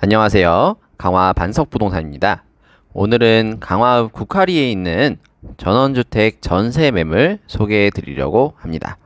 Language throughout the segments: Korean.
안녕하세요. 강화 반석부동산입니다. 오늘은 강화읍 국화리에 있는 전원주택 전세 매물 소개해 드리려고 합니다.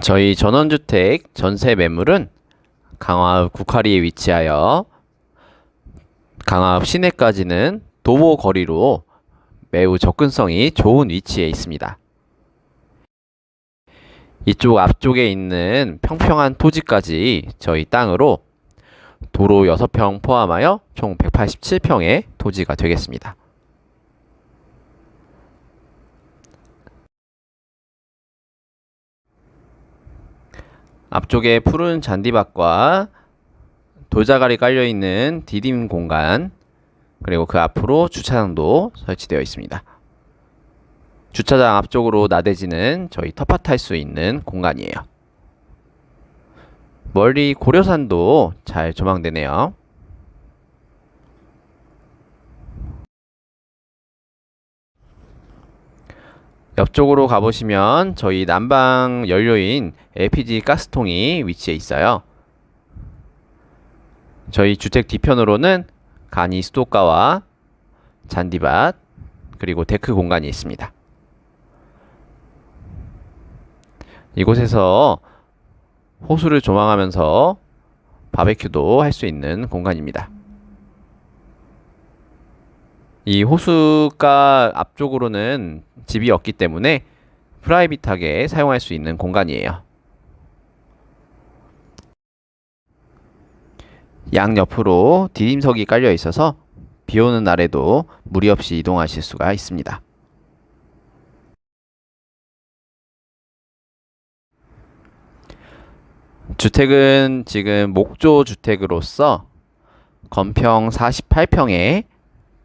저희 전원주택 전세 매물은 강화읍 국화리에 위치하여 강화읍 시내까지는 도보 거리로 매우 접근성이 좋은 위치에 있습니다. 이쪽 앞쪽에 있는 평평한 토지까지 저희 땅으로 도로 6평 포함하여 총 187평의 토지가 되겠습니다. 앞쪽에 푸른 잔디밭과 돌자갈이 깔려 있는 디딤 공간 그리고 그 앞으로 주차장도 설치되어 있습니다. 주차장 앞쪽으로 나대지는 저희 텃밭 할 수 있는 공간이에요. 멀리 고려산도 잘 조망되네요. 옆쪽으로 가보시면 저희 난방 연료인 LPG 가스통이 위치해 있어요. 저희 주택 뒤편으로는 간이 수도가와 잔디밭 그리고 데크 공간이 있습니다. 이곳에서 호수를 조망하면서 바베큐도 할 수 있는 공간입니다. 이 호수가 앞쪽으로는 집이 없기 때문에 프라이빗하게 사용할 수 있는 공간이에요. 양옆으로 디딤석이 깔려 있어서 비 오는 날에도 무리 없이 이동하실 수가 있습니다. 주택은 지금 목조 주택으로서 건평 48평에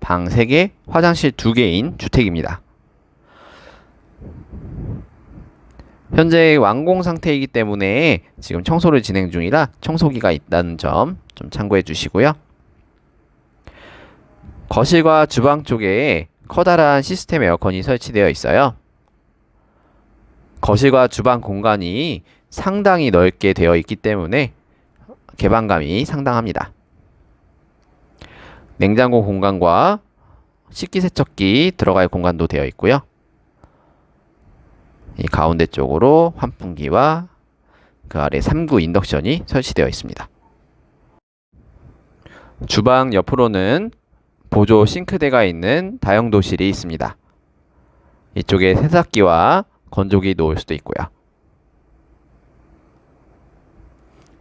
방 3개, 화장실 2개인 주택입니다. 현재 완공 상태이기 때문에 지금 청소를 진행 중이라 청소기가 있다는 점 좀 참고해 주시고요. 거실과 주방 쪽에 커다란 시스템 에어컨이 설치되어 있어요. 거실과 주방 공간이 상당히 넓게 되어 있기 때문에 개방감이 상당합니다. 냉장고 공간과 식기세척기 들어갈 공간도 되어 있고요. 이 가운데 쪽으로 환풍기와 그 아래 3구 인덕션이 설치되어 있습니다. 주방 옆으로는 보조 싱크대가 있는 다용도실이 있습니다. 이쪽에 세탁기와 건조기 놓을 수도 있고요.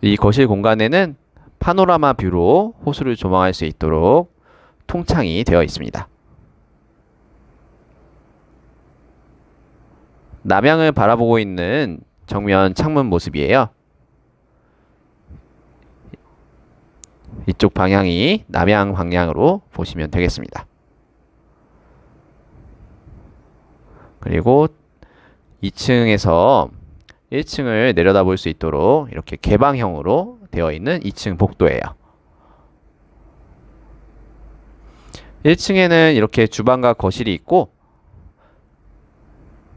이 거실 공간에는 파노라마 뷰로 호수를 조망할 수 있도록 통창이 되어 있습니다. 남향을 바라보고 있는 정면 창문 모습이에요. 이쪽 방향이 남향 방향으로 보시면 되겠습니다. 그리고 2층에서 1층을 내려다볼 수 있도록 이렇게 개방형으로 되어 있는 2층 복도예요. 1층에는 이렇게 주방과 거실이 있고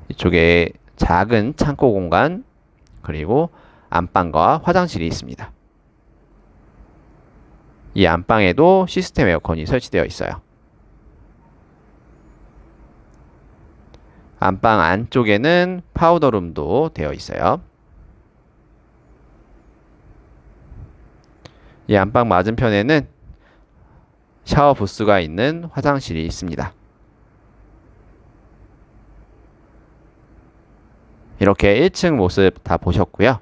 이쪽에 작은 창고 공간 그리고 안방과 화장실이 있습니다. 이 안방에도 시스템 에어컨이 설치되어 있어요. 안방 안쪽에는 파우더룸도 되어 있어요. 이 안방 맞은편에는 샤워 부스가 있는 화장실이 있습니다. 이렇게 1층 모습 다 보셨고요.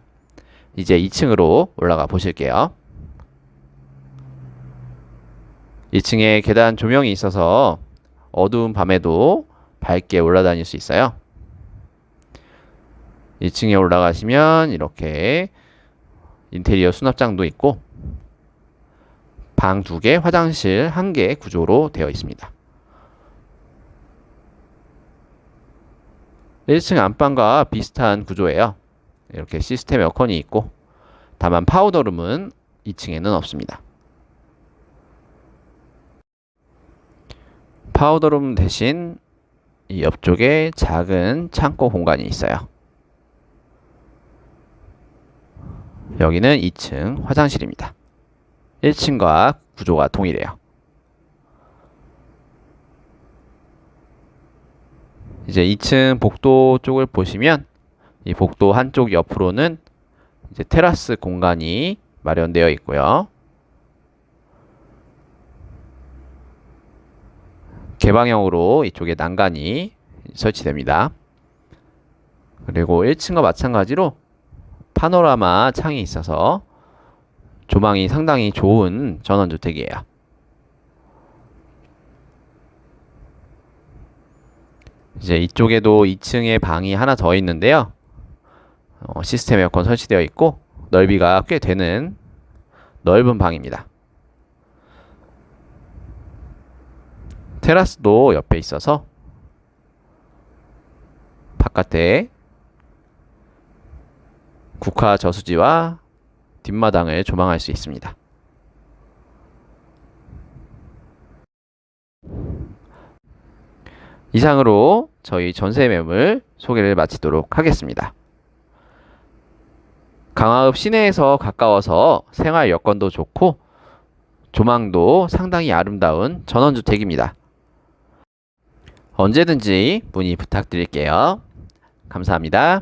이제 2층으로 올라가 보실게요. 2층에 계단 조명이 있어서 어두운 밤에도 밝게 올라다닐 수 있어요. 2층에 올라가시면 이렇게 인테리어 수납장도 있고 방 두 개, 화장실 한 개 구조로 되어 있습니다. 1층 안방과 비슷한 구조예요. 이렇게 시스템 에어컨이 있고 다만 파우더룸은 2층에는 없습니다. 파우더룸 대신 이 옆쪽에 작은 창고 공간이 있어요. 여기는 2층 화장실입니다. 1층과 구조가 동일해요. 이제 2층 복도 쪽을 보시면 이 복도 한쪽 옆으로는 이제 테라스 공간이 마련되어 있고요. 개방형으로 이쪽에 난간이 설치됩니다. 그리고 1층과 마찬가지로 파노라마 창이 있어서 조망이 상당히 좋은 전원주택이에요. 이제 이쪽에도 2층에 방이 하나 더 있는데요. 어, 시스템 에어컨 설치되어 있고 넓이가 꽤 되는 넓은 방입니다. 테라스도 옆에 있어서 바깥에 국화 저수지와 뒷마당을 조망할 수 있습니다. 이상으로 저희 전세 매물 소개를 마치도록 하겠습니다. 강화읍 시내에서 가까워서 생활 여건도 좋고 조망도 상당히 아름다운 전원주택입니다. 언제든지 문의 부탁드릴게요. 감사합니다.